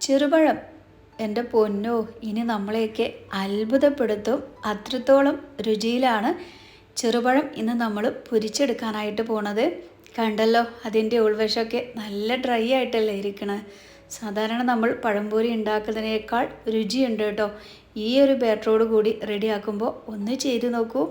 ചെറുപഴം. എന്റെ പൊന്നോ ഇനി നമ്മളെയൊക്കെ അത്ഭുതപ്പെടുത്തും. അത്രത്തോളം രുചിയിലാണ് ചെറുപഴം ഇന്ന് നമ്മൾ പൊരിച്ചെടുക്കാനായിട്ട് പോണത്. കണ്ടല്ലോ അതിന്റെ ഉൾവശമൊക്കെ നല്ല ഡ്രൈ ആയിട്ടല്ലേ ഇരിക്കണത് സാധാരണ നമ്മൾ പഴംപൊരി ഉണ്ടാക്കുന്നതിനേക്കാൾ രുചിയുണ്ട് കേട്ടോ. ഈ ഒരു ബാറ്ററോട് കൂടി റെഡിയാക്കുമ്പോൾ ഒന്ന് ചെയ്ത് നോക്കൂ.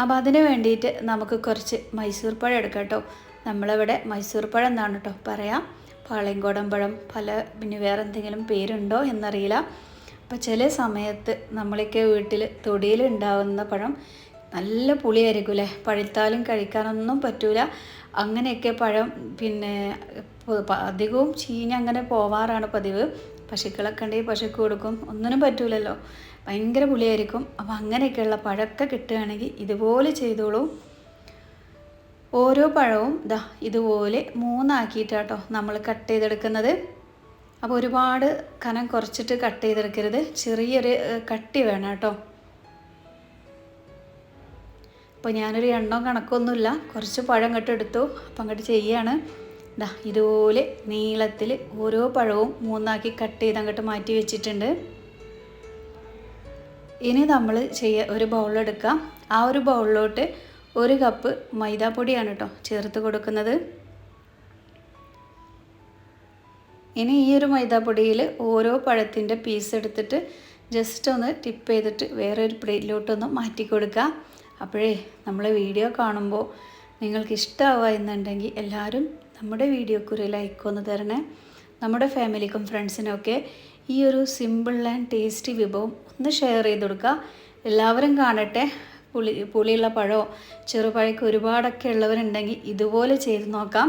അപ്പോൾ അതിന് വേണ്ടിയിട്ട് നമുക്ക് കുറച്ച് മൈസൂർ പഴം എടുക്കാം കേട്ടോ. നമ്മളിവിടെ മൈസൂർ പഴം എന്നാണ് കേട്ടോ പറയാം. പാളയംകോടൻ പഴം പല പിന്നെ വേറെ എന്തെങ്കിലും പേരുണ്ടോ എന്നറിയില്ല. അപ്പോൾ ചില സമയത്ത് നമ്മളൊക്കെ വീട്ടിൽ തൊടിയിൽ ഉണ്ടാകുന്ന പഴം നല്ല പുളിയായിരിക്കും അല്ലേ പഴുത്താലും കഴിക്കാനൊന്നും പറ്റൂല. അങ്ങനെയൊക്കെ പഴം പിന്നെ അധികവും ചീഞ്ഞ് അങ്ങനെ പോവാറാണ് പതിവ്. പശുക്കളൊക്കെ ഉണ്ടെങ്കിൽ പശുക്ക് കൊടുക്കും ഒന്നിനും പറ്റൂലല്ലോ. ഭയങ്കര പുളിയായിരിക്കും. അപ്പോൾ അങ്ങനെയൊക്കെയുള്ള പഴമൊക്കെ കിട്ടുകയാണെങ്കിൽ ഇതുപോലെ ചെയ്തോളൂ. ഓരോ പഴവും ദാ ഇതുപോലെ മൂന്നാക്കിയിട്ടാട്ടോ നമ്മൾ കട്ട് ചെയ്തെടുക്കുന്നത്. അപ്പോൾ ഒരുപാട് കനം കുറച്ചിട്ട് കട്ട് ചെയ്തെടുക്കരുത്. ചെറിയൊരു കട്ടി വേണം കേട്ടോ. അപ്പോൾ ഞാനൊരു എണ്ണോ കണക്കൊന്നുമില്ല കുറച്ച് പഴം കട്ട് എടുത്തു. അപ്പം അങ്ങോട്ട് ചെയ്യാണ്. ദാ ഇതുപോലെ നീളത്തിൽ ഓരോ പഴവും മൂന്നാക്കി കട്ട് ചെയ്ത് അങ്ങോട്ട് മാറ്റി വെച്ചിട്ടുണ്ട്. ഇനി നമ്മൾ ചെയ്യ ഒരു ബൗളെടുക്കാം ആ ഒരു ബൗളിലോട്ട് ഒരു കപ്പ് മൈദാപ്പൊടിയാണ് കേട്ടോ ചേർത്ത് കൊടുക്കുന്നത്. ഇനി ഈ ഒരു മൈദാപ്പൊടിയിൽ ഓരോ പഴത്തിന്റെ പീസ് എടുത്തിട്ട് ജസ്റ്റ് ഒന്ന് ടിപ്പ് ചെയ്തിട്ട് വേറെ ഒരു പ്ലേറ്റിലോട്ടൊന്ന് മാറ്റി കൊടുക്കുക. അപ്പോഴേ നമ്മൾ വീഡിയോ കാണുമ്പോൾ നിങ്ങൾക്ക് ഇഷ്ടമാവുക എന്നുണ്ടെങ്കിൽ എല്ലാവരും നമ്മുടെ വീഡിയോക്ക് ഒരു ലൈക്ക് ഒന്ന് തരണേ. നമ്മുടെ ഫാമിലിക്കും ഫ്രണ്ട്സിനൊക്കെ ഈ ഒരു സിമ്പിൾ ആൻഡ് ടേസ്റ്റി വിഭവം ഒന്ന് ഷെയർ ചെയ്ത് കൊടുക്കുക. എല്ലാവരും കാണട്ടെ. പുളി പുളിയുള്ള പഴമോ ചെറുപഴമൊക്കെ ഒരുപാടൊക്കെ ഉള്ളവരുണ്ടെങ്കിൽ ഇതുപോലെ ചെയ്ത് നോക്കാം.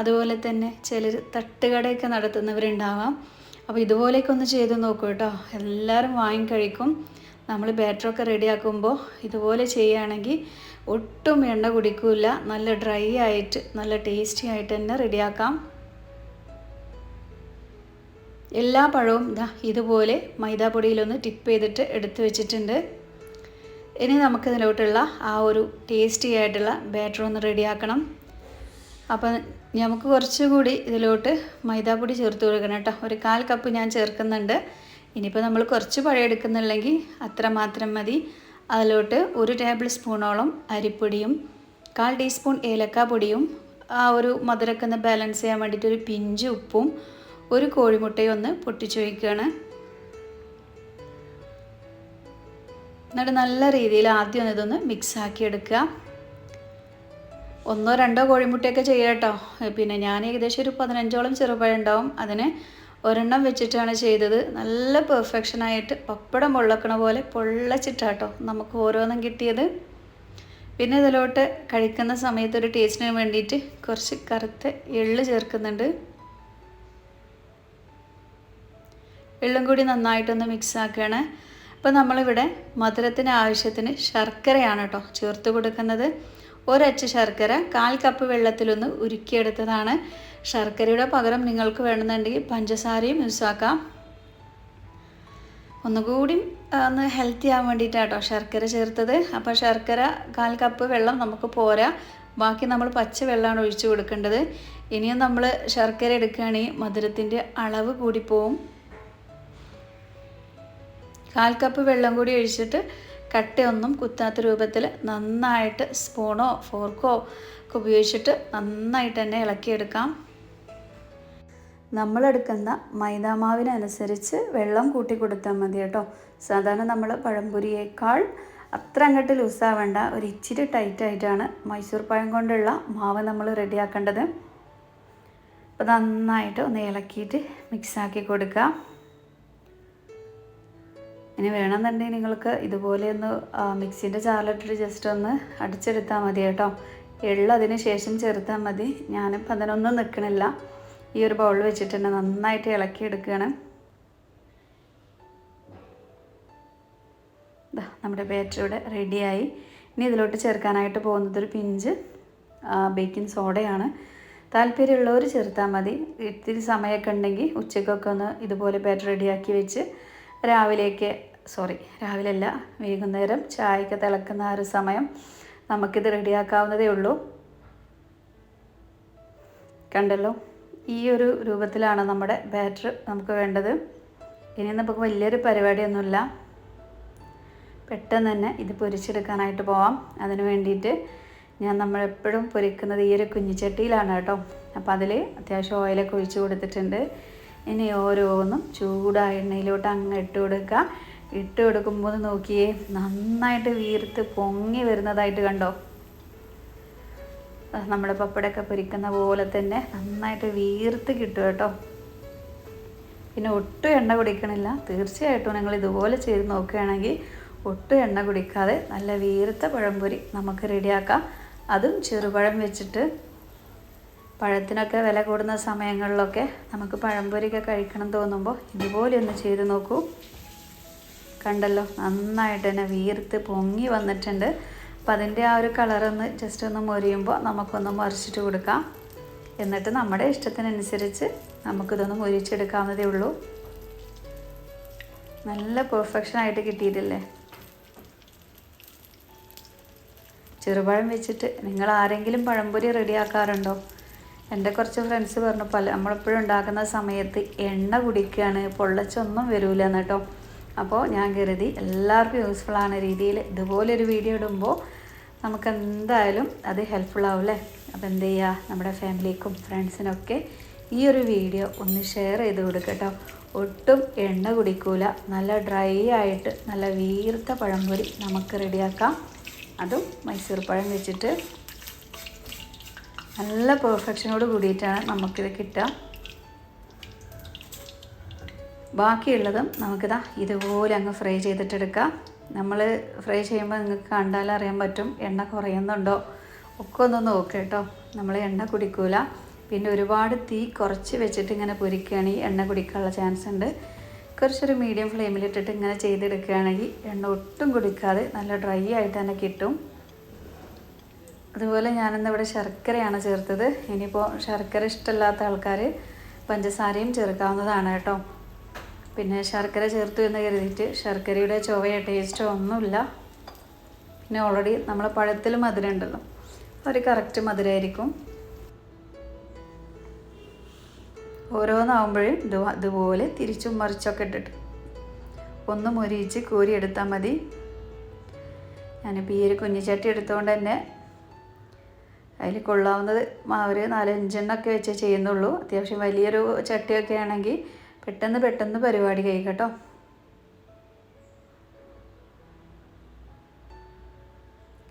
അതുപോലെ തന്നെ ചിലർ തട്ടുകടയൊക്കെ നടത്തുന്നവരുണ്ടാവാം. അപ്പോൾ ഇതുപോലെയൊക്കെ ഒന്ന് ചെയ്ത് നോക്കൂ കേട്ടോ. എല്ലാവരും വാങ്ങിക്കഴിക്കും നമ്മൾ ബാറ്ററൊക്കെ റെഡിയാക്കുമ്പോൾ ഇതുപോലെ ചെയ്യുകയാണെങ്കിൽ ഒട്ടും എണ്ണ കുടിക്കില്ല നല്ല ഡ്രൈ ആയിട്ട് നല്ല ടേസ്റ്റി ആയിട്ട് തന്നെ റെഡിയാക്കാം. എല്ലാ പഴവും ഇതാ ഇതുപോലെ മൈദാപ്പൊടിയിലൊന്ന് ടിപ്പ് ചെയ്തിട്ട് എടുത്തു വെച്ചിട്ടുണ്ട്. ഇനി നമുക്ക് ഇതിലോട്ടുള്ള ആ ഒരു ടേസ്റ്റി ആയിട്ടുള്ള ബാറ്റർ ഒന്ന് റെഡിയാക്കണം അപ്പം നമുക്ക് കുറച്ചുകൂടി ഇതിലോട്ട് മൈദാപ്പൊടി ചേർത്ത് കൊടുക്കണം കേട്ടോ. ഒരു കാൽ കപ്പ് ഞാൻ ചേർക്കുന്നുണ്ട്. ഇനിയിപ്പോൾ നമ്മൾ കുറച്ച് പഴം എടുക്കുന്നുണ്ടെങ്കിൽ അത്ര മാത്രം മതി. അതിലോട്ട് ഒരു ടേബിൾ സ്പൂണോളം അരിപ്പൊടിയും കാൽ ടീസ്പൂൺ ഏലക്ക പൊടിയും ആ ഒരു മധുരമൊക്കെ ബാലൻസ് ചെയ്യാൻ വേണ്ടിയിട്ട് ഒരു പിഞ്ച് ഉപ്പും ഒരു കോഴിമുട്ടയും ഒന്ന് പൊട്ടിച്ചു വയ്ക്കുകയാണ് എന്നിട്ട് നല്ല രീതിയിൽ ആദ്യം ഒന്ന് ഇതൊന്ന് മിക്സ് ആക്കി എടുക്കുക. ഒന്നോ രണ്ടോ കോഴിമുട്ടയൊക്കെ ചെയ്യുക കേട്ടോ. പിന്നെ ഞാൻ ഏകദേശം ഒരു പതിനഞ്ചോളം ചെറുപഴം ഉണ്ടാവും. അതിന് ഒരെണ്ണം വെച്ചിട്ടാണ് ചെയ്തത്. നല്ല പെർഫെക്ഷനായിട്ട് പപ്പടം പൊള്ളക്കണ പോലെ പൊള്ളച്ചിട്ടാട്ടോ നമുക്ക് ഓരോന്നും കിട്ടിയത്. പിന്നെ ഇതിലോട്ട് കഴിക്കുന്ന സമയത്ത് ഒരു ടേസ്റ്റിന് വേണ്ടിയിട്ട് കുറച്ച് കറുത്ത എള്ള് ചേർക്കുന്നുണ്ട്. എള്ളും കൂടി നന്നായിട്ടൊന്ന് മിക്സ് ആക്കുകയാണ്. അപ്പോൾ നമ്മളിവിടെ മധുരത്തിന് ആവശ്യത്തിന് ശർക്കരയാണ് കേട്ടോ ചേർത്ത് കൊടുക്കുന്നത്. ഒരച്ച് ശർക്കര കാൽ കപ്പ് വെള്ളത്തിലൊന്ന് ഉരുക്കിയെടുത്തതാണ്. ശർക്കരയുടെ പകരം നിങ്ങൾക്ക് വേണമെന്നുണ്ടെങ്കിൽ പഞ്ചസാരയും യൂസ് ആക്കാം. ഒന്നുകൂടി ഒന്ന് ഹെൽത്തി ആവാൻ വേണ്ടിയിട്ടാട്ടോ ശർക്കര ചേർത്തത്. അപ്പോൾ ശർക്കര കാൽ കപ്പ് വെള്ളം നമുക്ക് പോരാ. ബാക്കി നമ്മൾ പച്ച വെള്ളമാണ് ഒഴിച്ചു കൊടുക്കേണ്ടത്. ഇനിയും നമ്മൾ ശർക്കര എടുക്കുകയാണെങ്കിൽ മധുരത്തിന്റെ അളവ് കൂടിപ്പോവും കാൽ കപ്പ് വെള്ളം കൂടി ഒഴിച്ചിട്ട് കട്ടയൊന്നും കുത്താത്ത രൂപത്തിൽ നന്നായിട്ട് സ്പൂണോ ഫോർക്കോ ഒക്കെ ഉപയോഗിച്ചിട്ട് നന്നായിട്ട് തന്നെ ഇളക്കിയെടുക്കാം. നമ്മളെടുക്കുന്ന മൈദാമാവിനനുസരിച്ച് വെള്ളം കൂട്ടി കൊടുത്താൽ മതി കേട്ടോ. സാധാരണ നമ്മൾ പഴംപൊരിയേക്കാൾ അത്ര അങ്ങോട്ട് ലൂസാവേണ്ട. ഒരു ഇച്ചിരി ടൈറ്റായിട്ടാണ് മൈസൂർ പഴം കൊണ്ടുള്ള മാവ് നമ്മൾ റെഡിയാക്കേണ്ടത്. അപ്പോൾ നന്നായിട്ട് ഒന്ന് ഇളക്കിയിട്ട് മിക്സാക്കി കൊടുക്കുക ഇനി വേണമെന്നുണ്ടെങ്കിൽ നിങ്ങൾക്ക് ഇതുപോലെ ഒന്ന് മിക്സിന്റെ ജാറിലിട്ടിട്ട് ജസ്റ്റ് ഒന്ന് അടിച്ചെടുത്താൽ മതി കേട്ടോ. എള്ള് അതിന് ശേഷം ചേർത്താൽ മതി. ഞാനിപ്പോൾ അതിനൊന്നും നിൽക്കണില്ല. ഈ ഒരു ബൗൾ വെച്ചിട്ട് തന്നെ നന്നായിട്ട് ഇളക്കി എടുക്കുകയാണ് നമ്മുടെ ബാറ്റർ ഇവിടെ റെഡിയായി ഇനി ഇതിലോട്ട് ചേർക്കാനായിട്ട് പോകുന്നത് ഒരു പിഞ്ച് ബേക്കിംഗ് സോഡയാണ് താല്പര്യമുള്ളവർ ചേർത്താൽ മതി. ഇത്തിരി സമയമൊക്കെ ഉണ്ടെങ്കിൽ ഉച്ചക്കൊക്കെ ഒന്ന് ഇതുപോലെ ബാറ്റർ റെഡിയാക്കി വെച്ച് രാവിലേക്ക് സോറി രാവിലെ അല്ല വൈകുന്നേരം ചായക്ക് തിളക്കുന്ന ആ ഒരു സമയം നമുക്കിത് റെഡിയാക്കാവുന്നതേ ഉള്ളൂ. കണ്ടല്ലോ? ഈ ഒരു രൂപത്തിലാണ് നമ്മുടെ ബാറ്റർ നമുക്ക് വേണ്ടത്. ഇനി നമുക്ക് വലിയൊരു പരിപാടിയൊന്നുമില്ല. പെട്ടെന്ന് തന്നെ ഇത് പൊരിച്ചെടുക്കാനായിട്ട് പോവാം. അതിന് വേണ്ടിയിട്ട് ഞാൻ നമ്മളെപ്പോഴും പൊരിക്കുന്നത് ഈ ഒരു കുഞ്ഞിച്ചട്ടിയിലാണ് കേട്ടോ. അപ്പോൾ അതിൽ അത്യാവശ്യം ഓയിലൊക്കെ ഒഴിച്ച് കൊടുത്തിട്ടുണ്ട്. ഇനി ഓരോന്നും ചൂടായ എണ്ണയിലോട്ട് അങ്ങ് ഇട്ട് കൊടുക്കുക. ഇട്ട് കൊടുക്കുമ്പോൾ നോക്കിയേ നന്നായിട്ട് വീർത്ത് പൊങ്ങി വരുന്നതായിട്ട് കണ്ടോ? നമ്മൾ പപ്പടമൊക്കെ പൊരിക്കുന്ന പോലെ തന്നെ നന്നായിട്ട് വീർത്ത് കിട്ടും കേട്ടോ. പിന്നെ ഒട്ടും എണ്ണ കുടിക്കണില്ല. തീർച്ചയായിട്ടും നിങ്ങൾ ഇതുപോലെ ചെയ്ത് നോക്കുകയാണെങ്കിൽ ഒട്ടും എണ്ണ കുടിക്കാതെ നല്ല വീർത്ത പഴംപൊരി നമുക്ക് റെഡിയാക്കാം. അതും ചെറുപഴം വെച്ചിട്ട് പഴത്തിനൊക്കെ വില കൂടുന്ന സമയങ്ങളിലൊക്കെ നമുക്ക് പഴംപൊരിയൊക്കെ കഴിക്കണം തോന്നുമ്പോൾ ഇതുപോലെ ഒന്ന് ചെയ്ത് നോക്കൂ. കണ്ടല്ലോ നന്നായിട്ട് തന്നെ വീർത്ത് പൊങ്ങി വന്നിട്ടുണ്ട്. അപ്പം അതിന്റെ ആ ഒരു കളറൊന്ന് ജസ്റ്റ് ഒന്ന് മൊരിയുമ്പോൾ നമുക്കൊന്ന് മറിച്ചിട്ട് കൊടുക്കാം. എന്നിട്ട് നമ്മുടെ ഇഷ്ടത്തിനനുസരിച്ച് നമുക്കിതൊന്ന് മൊരിച്ചെടുക്കാവുന്നതേ ഉള്ളൂ. നല്ല പെർഫെക്ഷൻ ആയിട്ട് കിട്ടിയിട്ടില്ലേ? ചെറുപഴം വെച്ചിട്ട് നിങ്ങൾ ആരെങ്കിലും പഴംപൊരി റെഡിയാക്കാറുണ്ടോ എന്റെ കുറച്ച് ഫ്രണ്ട്സ് പറഞ്ഞു പല നമ്മളെപ്പോഴും ഉണ്ടാക്കുന്ന സമയത്ത് എണ്ണ കുടിക്കുകയാണ് പൊള്ളച്ചൊന്നും വരൂല എന്ന് അപ്പോൾ ഞാൻ കരുതി എല്ലാവർക്കും യൂസ്ഫുൾ ആണ് രീതിയിൽ ഇതുപോലൊരു വീഡിയോ ഇടുമ്പോൾ നമുക്ക് എന്തായാലും അത് ഹെൽപ്ഫുൾ ആവില്ലേ അപ്പോൾ എന്ത് ചെയ്യുക നമ്മുടെ ഫാമിലിക്കും ഫ്രണ്ട്സിനൊക്കെ ഈ ഒരു വീഡിയോ ഒന്ന് ഷെയർ ചെയ്ത് കൊടുക്കട്ടോ ഒട്ടും എണ്ണ കുടിക്കൂല നല്ല ഡ്രൈ ആയിട്ട് നല്ല വീർത്ത പഴംപൊരി നമുക്ക് റെഡിയാക്കാം അതും മൈസൂർ പഴം വെച്ചിട്ട് നല്ല പെർഫെക്ഷനോട് കൂടിയിട്ടാണ് നമുക്കിത് കിട്ടുക. ബാക്കിയുള്ളതും നമുക്കിതാ ഇതുപോലെ അങ്ങ് ഫ്രൈ ചെയ്തിട്ടെടുക്കാം. നമ്മൾ ഫ്രൈ ചെയ്യുമ്പോൾ നിങ്ങൾക്ക് കണ്ടാൽ അറിയാൻ പറ്റും എണ്ണ കുറയുന്നുണ്ടോ? ഒക്കെ ഒന്ന് നോക്കുക കേട്ടോ. നമ്മൾ എണ്ണ കുടിക്കൂല. പിന്നെ ഒരുപാട് തീ കുറച്ച് വെച്ചിട്ട് ഇങ്ങനെ പൊരിക്കുകയാണെങ്കിൽ എണ്ണ കുടിക്കാനുള്ള ചാൻസ് ഉണ്ട്. കുറച്ചൊരു മീഡിയം ഫ്ലെയിമിലിട്ടിട്ട് ഇങ്ങനെ ചെയ്തെടുക്കുകയാണെങ്കിൽ എണ്ണ ഒട്ടും കുടിക്കാതെ നല്ല ഡ്രൈ ആയിട്ട് തന്നെ കിട്ടും. അതുപോലെ ഞാനിന്ന് ഇവിടെ ശർക്കരയാണ് ചേർത്തത്. ഇനിയിപ്പോൾ ശർക്കര ഇഷ്ടമല്ലാത്ത ആൾക്കാർ പഞ്ചസാരയും ചേർക്കാവുന്നതാണ് കേട്ടോ. പിന്നെ ശർക്കര ചേർത്തു എന്ന് കരുതിയിട്ട് ശർക്കരയുടെ ചൊവയോ ടേസ്റ്റോ ഒന്നുമില്ല. പിന്നെ ഓൾറെഡി നമ്മളെ പഴത്തിൽ മധുരം ഉണ്ടല്ലോ ഒരു കറക്റ്റ് മധുരമായിരിക്കും ഓരോന്നാവുമ്പോഴും ഇത് അതുപോലെ തിരിച്ചും മറിച്ചൊക്കെ ഇട്ടിട്ട് ഒന്ന് മൊരിയിച്ച് കോരി എടുത്താൽ മതി. ഞാനിപ്പോൾ ഈ ഒരു കുഞ്ഞിച്ചട്ടി എടുത്തുകൊണ്ട് തന്നെ അതിൽ കൊള്ളാവുന്നത് ഒരു നാലഞ്ചെണ്ണൊക്കെ വെച്ച് ചെയ്യുന്നുള്ളൂ. അത്യാവശ്യം വലിയൊരു ചട്ടിയൊക്കെ ആണെങ്കിൽ പെട്ടെന്ന് പെട്ടെന്ന് പരിപാടി കഴിക്കട്ടോ.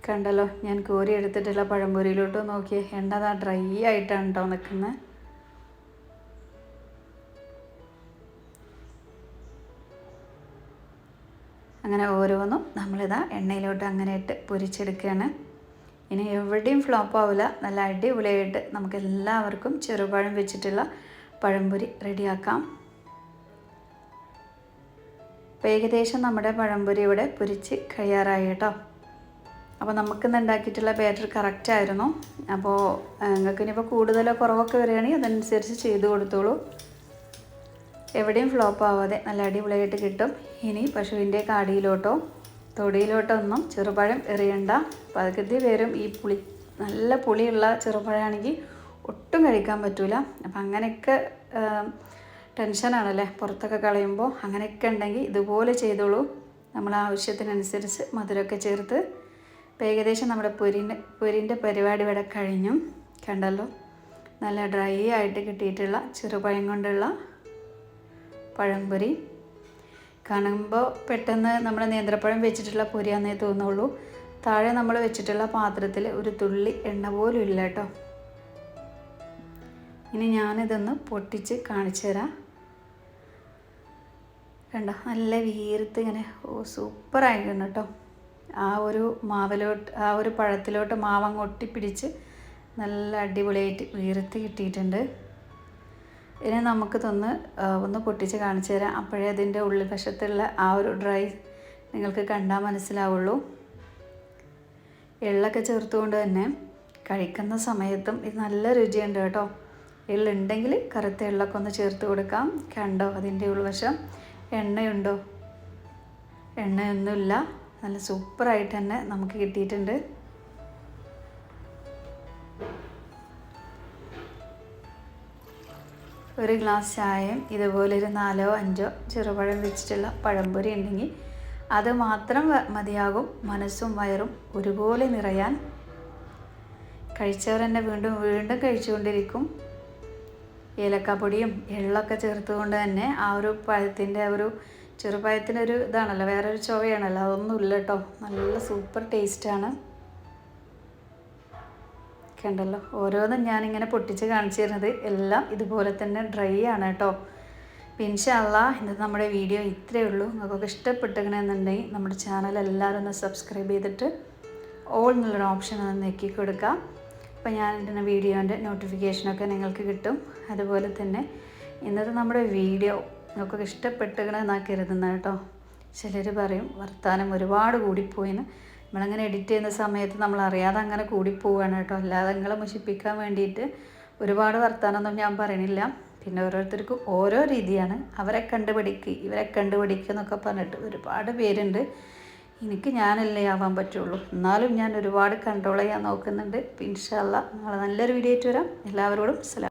കണ്ടല്ലോ ഞാൻ കോരി എടുത്തിട്ടുള്ള പഴംപൊരിയിലോട്ട് നോക്കിയേ. എണ്ണ അതാ ഡ്രൈ ആയിട്ടാണ് കേട്ടോ നിൽക്കുന്നത് അങ്ങനെ ഓരോന്നും നമ്മളിതാ എണ്ണയിലോട്ട് അങ്ങനെ ഇട്ട് പൊരിച്ചെടുക്കുകയാണ് ഇനി എവിടെയും ഫ്ലോപ്പ് ആവില്ല നല്ല അടിപൊളിയായിട്ട് നമുക്ക് എല്ലാവർക്കും ചെറുപഴം വെച്ചിട്ടുള്ള പഴംപൊരി റെഡിയാക്കാം. അപ്പോൾ ഏകദേശം നമ്മുടെ പഴംപൊരി ഇവിടെ പൊരിച്ച് കഴിയാറായി കേട്ടോ. അപ്പോൾ നമുക്കിന്ന് ഉണ്ടാക്കിയിട്ടുള്ള ബാറ്റർ കറക്റ്റായിരുന്നു അപ്പോൾ നിങ്ങൾക്ക് ഇനിയിപ്പോൾ കൂടുതലോ കുറവൊക്കെ വരികയാണെങ്കിൽ അതനുസരിച്ച് ചെയ്ത് കൊടുത്തോളൂ. എവിടെയും ഫ്ലോപ്പ് ആവാതെ നല്ല അടിപൊളിയായിട്ട് കിട്ടും. ഇനി പശുവിന്റെ കാടിയിലോട്ടോ. തൊടിയിലോട്ടോ ഒന്നും ചെറുപഴം എറിയണ്ട. പകുതി പേരും ഈ പുളി നല്ല പുളിയുള്ള ചെറുപഴമാണെങ്കിൽ ഒട്ടും കഴിക്കാൻ പറ്റില്ല അപ്പം അങ്ങനെയൊക്കെ ടെൻഷനാണല്ലേ? പുറത്തൊക്കെ കളയുമ്പോൾ അങ്ങനെയൊക്കെ ഉണ്ടെങ്കിൽ ഇതുപോലെ ചെയ്തോളൂ. നമ്മൾ ആവശ്യത്തിനനുസരിച്ച് മധുരമൊക്കെ ചേർത്ത്. ഇപ്പം ഏകദേശം നമ്മുടെ പൊരിന്റെ പൊരിന്റെ പരിപാടി ഇവിടെ കഴിഞ്ഞു. കണ്ടല്ലോ? നല്ല ഡ്രൈ ആയിട്ട് കിട്ടിയിട്ടുള്ള ചെറുപഴം കൊണ്ടുള്ള പഴംപൊരി. കാണുമ്പോൾ പെട്ടെന്ന് നമ്മൾ നേന്ത്രപ്പഴം വെച്ചിട്ടുള്ള പൊരിയാന്നേ തോന്നുള്ളൂ. താഴെ നമ്മൾ വെച്ചിട്ടുള്ള പാത്രത്തിൽ ഒരു തുള്ളി എണ്ണ പോലും ഇല്ല കേട്ടോ. ഇനി ഞാനിതൊന്ന് പൊട്ടിച്ച് കാണിച്ചു തരാം. കണ്ടോ? നല്ല വീർത്ത് ഇങ്ങനെ ഓ സൂപ്പറായിട്ടുണ്ട് കേട്ടോ. ആ ഒരു മാവിലോട്ട് ആ ഒരു പഴത്തിലോട്ട് മാവങ്ങ് ഒട്ടിപ്പിടിച്ച് നല്ല അടിപൊളിയായിട്ട് വീർത്ത് കിട്ടിയിട്ടുണ്ട്. ഇനി നമുക്ക് തൊന്ന് ഒന്ന് പൊട്ടിച്ച് കാണിച്ചു തരാം. അപ്പോഴേ അതിന്റെ ഉള്ളിൽ വശത്തുള്ള ആ ഒരു ഡ്രൈ നിങ്ങൾക്ക് കണ്ടാൽ മനസ്സിലാവുള്ളൂ. എള്ളൊക്കെ ചേർത്തുകൊണ്ട് തന്നെ കഴിക്കുന്ന സമയത്തും ഇത് നല്ല രുചിയുണ്ട് കേട്ടോ. എള്ളുണ്ടെങ്കിൽ കറുത്ത എള്ളൊക്കെ ഒന്ന് ചേർത്ത് കൊടുക്കാം. കണ്ടോ അതിന്റെ ഉൾവശം? എണ്ണയുണ്ടോ? എണ്ണയൊന്നുമില്ല. നല്ല സൂപ്പറായിട്ട് തന്നെ നമുക്ക് കിട്ടിയിട്ടുണ്ട്. ഒരു ഗ്ലാസ് ചായയും ഇതുപോലെ ഒരു നാലോ അഞ്ചോ ചെറുപഴം വെച്ചിട്ടുള്ള പഴംപൊരി ഉണ്ടെങ്കിൽ അത് മാത്രം മതിയാകും. മനസ്സും വയറും ഒരുപോലെ നിറയാൻ. കഴിച്ചവർ തന്നെ വീണ്ടും വീണ്ടും കഴിച്ചുകൊണ്ടിരിക്കും. ഏലക്കാപ്പൊടിയും എള്ളൊക്കെ ചേർത്തുകൊണ്ട് തന്നെ ആ ഒരു പഴത്തിന്റെ ഒരു ചെറുപഴത്തിനൊരു ഇതാണല്ലോ വേറൊരു ചുവയാണല്ലോ അതൊന്നുമില്ല കേട്ടോ. നല്ല സൂപ്പർ ടേസ്റ്റാണ്. കണ്ടല്ലോ ഓരോന്നും ഞാനിങ്ങനെ പൊട്ടിച്ച് കാണിച്ചു തരുന്നത് എല്ലാം ഇതുപോലെ തന്നെ ഡ്രൈ ആണ് കേട്ടോ. പിൻഷല്ല ഇന്നത്തെ നമ്മുടെ വീഡിയോ ഇത്രയേ ഉള്ളൂ. നിങ്ങൾക്കൊക്കെ ഇഷ്ടപ്പെട്ടിരിക്കണമെന്നുണ്ടെങ്കിൽ നമ്മുടെ ചാനൽ എല്ലാവരും ഒന്ന് സബ്സ്ക്രൈബ് ചെയ്തിട്ട് ഓൾ എന്നുള്ളൊരു ഓപ്ഷൻ ഒന്ന് നെക്കി കൊടുക്കുക. അപ്പോൾ ഞാൻ ഇടുന്ന വീഡിയോന്റെ നോട്ടിഫിക്കേഷനൊക്കെ നിങ്ങൾക്ക് കിട്ടും. അതുപോലെ തന്നെ ഇന്നത്തെ നമ്മുടെ വീഡിയോ നിങ്ങൾക്കൊക്കെ ഇഷ്ടപ്പെട്ടിരിക്കണമെന്നാണ് കരുതുന്നത് കേട്ടോ. ചിലർ പറയും വർത്തമാനം ഒരുപാട് കൂടിപ്പോയിന്ന്. നമ്മളങ്ങനെ എഡിറ്റ് ചെയ്യുന്ന സമയത്ത് നമ്മൾ അറിയാതെ അങ്ങനെ കൂടിപ്പോവുകയാണ് കേട്ടോ. അല്ലാതെ നിങ്ങളെ മുഷിപ്പിക്കാൻ വേണ്ടിയിട്ട് ഒരുപാട് വർത്താനമൊന്നും ഞാൻ പറയണില്ല. പിന്നെ ഓരോരുത്തർക്കും ഓരോ രീതിയാണ്. അവരെ കണ്ടുപിടിക്ക് ഇവരെ കണ്ടുപിടിക്കുക എന്നൊക്കെ പറഞ്ഞിട്ട് ഒരുപാട് പേരുണ്ട്. എനിക്ക് ഞാനല്ലേ ആവാൻ പറ്റുള്ളൂ. എന്നാലും ഞാൻ ഒരുപാട് കൺട്രോൾ ചെയ്യാൻ നോക്കുന്നുണ്ട്. ഇൻഷാല്ല നാളെ നല്ലൊരു വീഡിയോ ആയിട്ട് വരാം. എല്ലാവരോടും സലാം.